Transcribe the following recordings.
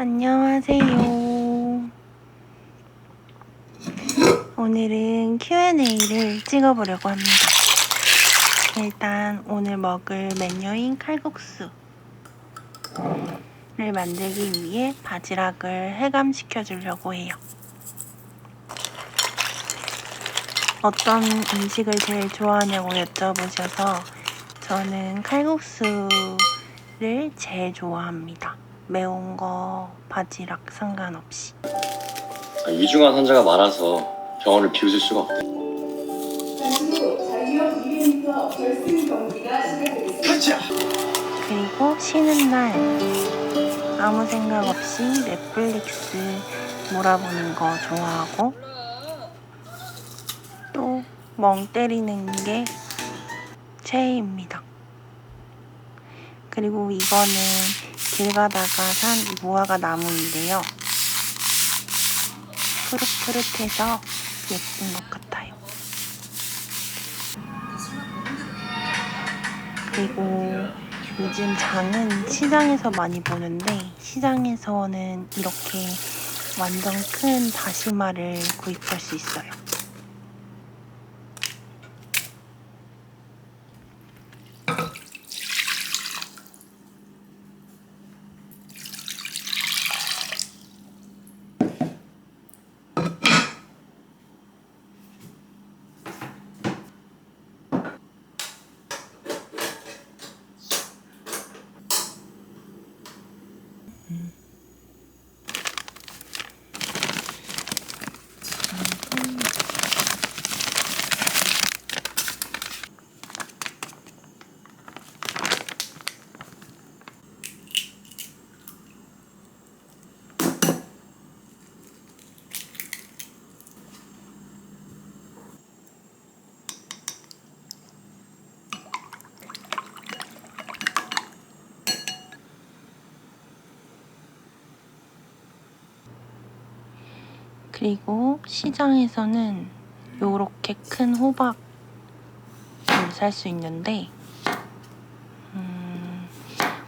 안녕하세요. 오늘은 Q&A를 찍어보려고 합니다. 일단 오늘 먹을 메뉴인 칼국수를 만들기 위해 바지락을 해감시켜 주려고 해요. 어떤 음식을 제일 좋아하냐고 여쭤보셔서 저는 칼국수를 제일 좋아합니다. 매운 거, 바지락 상관없이. 아, 위중한 환자가 많아서 병원을 비웃을 수가 없대. 잠시 후 자유형 200m 결승 경기가 시작되겠습니다. 그리고 쉬는 날 아무 생각 없이 넷플릭스 몰아보는 거 좋아하고 또 멍 때리는 게 최애입니다. 그리고 이거는 길 가다가 산 무화과 나무인데요. 푸릇푸릇해서 예쁜 것 같아요. 그리고 요즘 장은 시장에서 많이 보는데 시장에서는 이렇게 완전 큰 다시마를 구입할 수 있어요. 그리고 시장에서는 요렇게 큰 호박을 살 수 있는데 음,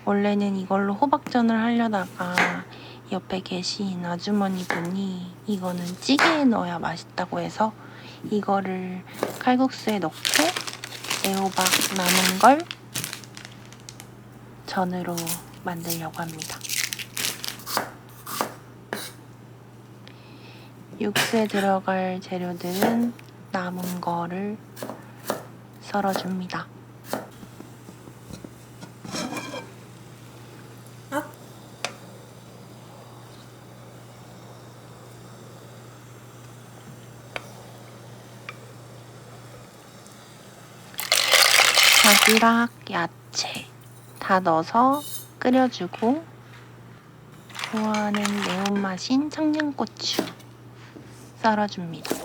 원래는 이걸로 호박전을 하려다가 옆에 계신 아주머니 분이 이거는 찌개에 넣어야 맛있다고 해서 이거를 칼국수에 넣고 애호박 남은 걸 전으로 만들려고 합니다. 육수에 들어갈 재료들은 남은 거를 썰어줍니다. 바지락, 야채 다 넣어서 끓여주고 좋아하는 매운맛인 청양고추 썰어줍니다.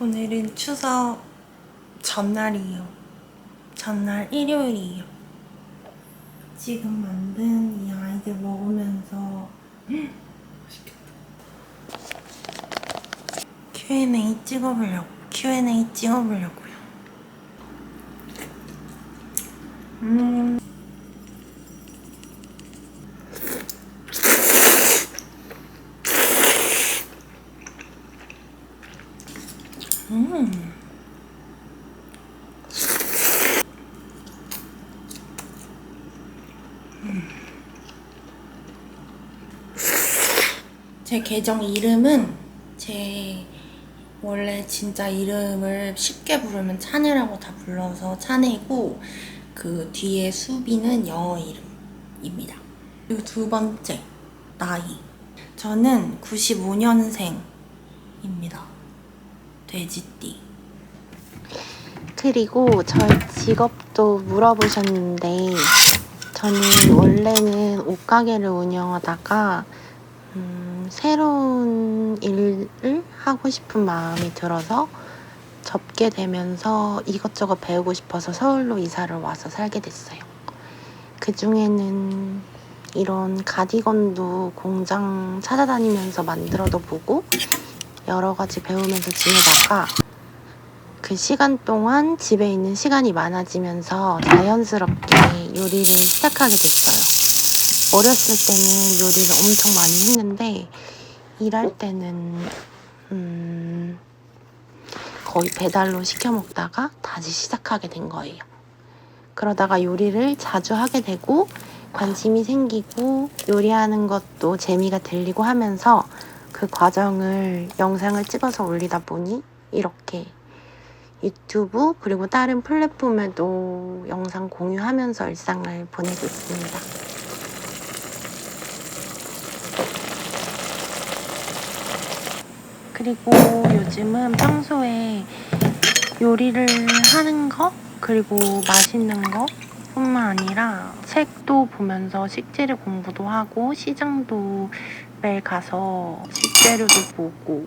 오늘은 추석 전날이에요. 전날 일요일이에요. 지금 만든 이 아이들 먹으면서 맛있겠다. Q&A 찍어보려고 Q&A 찍어보려고요. 음. 음. 제 계정 이름은 제 원래 진짜 이름을 쉽게 부르면 찬이라고 다 불러서 찬이고 그 뒤에 수비는 영어 이름입니다. 그리고 두 번째 나이 저는 95년생입니다. 돼지띠. 그리고 저희 직업도 물어보셨는데 저는 원래는 옷가게를 운영하다가 음, 새로운 일을 하고 싶은 마음이 들어서 접게 되면서 이것저것 배우고 싶어서 서울로 이사를 와서 살게 됐어요. 그 중에는 이런 가디건도 공장 찾아다니면서 만들어도 보고 여러 가지 배우면서 지내다가 그 시간 동안 집에 있는 시간이 많아지면서 자연스럽게 요리를 시작하게 됐어요. 어렸을 때는 요리를 엄청 많이 했는데 일할 때는 음, 거의 배달로 시켜 먹다가 다시 시작하게 된 거예요. 그러다가 요리를 자주 하게 되고 관심이 생기고 요리하는 것도 재미가 들리고 하면서 그 과정을 영상을 찍어서 올리다 보니 이렇게 유튜브 그리고 다른 플랫폼에도 영상 공유하면서 일상을 보내고 있습니다. 그리고 요즘은 평소에 요리를 하는 거 그리고 맛있는 거 뿐만 아니라 책도 보면서 식재료 공부도 하고 시장도 매일 가서 식재료도 보고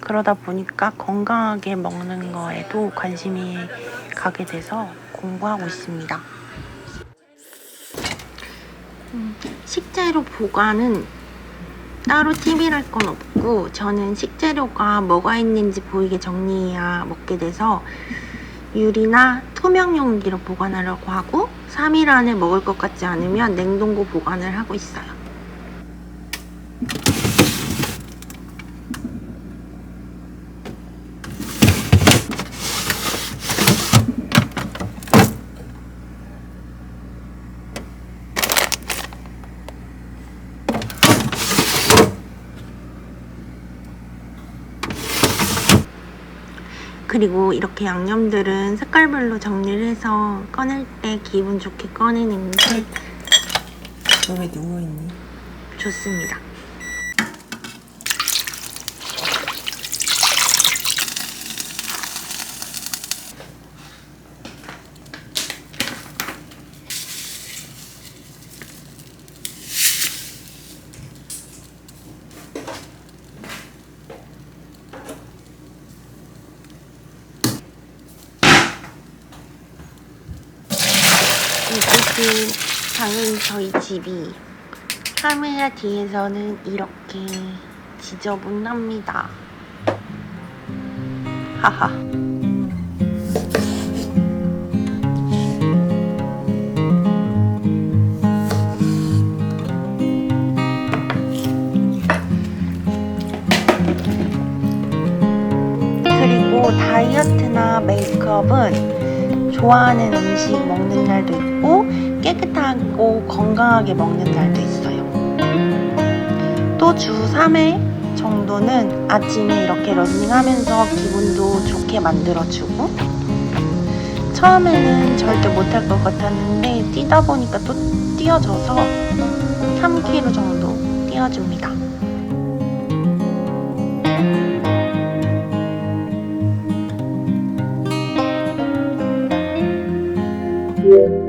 그러다 보니까 건강하게 먹는 거에도 관심이 가게 돼서 공부하고 있습니다. 음, 식재료 보관은 따로 팁이랄 건 없고 저는 식재료가 뭐가 있는지 보이게 정리해야 먹게 돼서 유리나 투명 용기로 보관하려고 하고 3일 안에 먹을 것 같지 않으면 냉동고 보관을 하고 있어요. 그리고 이렇게 양념들은 색깔별로 정리를 해서 꺼낼 때 기분 좋게 꺼내는 게 너왜 누워있니? 좋습니다. 이곳이 당연히 저희 집이 카메라 뒤에서는 이렇게 지저분합니다. 하하. 그리고 다이어트나 메이크업은 좋아하는 음식 먹는 날도 있고 깨끗하고 건강하게 먹는 날도 있어요. 또 주 3회 정도는 아침에 이렇게 러닝하면서 기분도 좋게 만들어주고 처음에는 절대 못할 것 같았는데 뛰다 보니까 또 뛰어져서 3kg 정도 뛰어줍니다. you.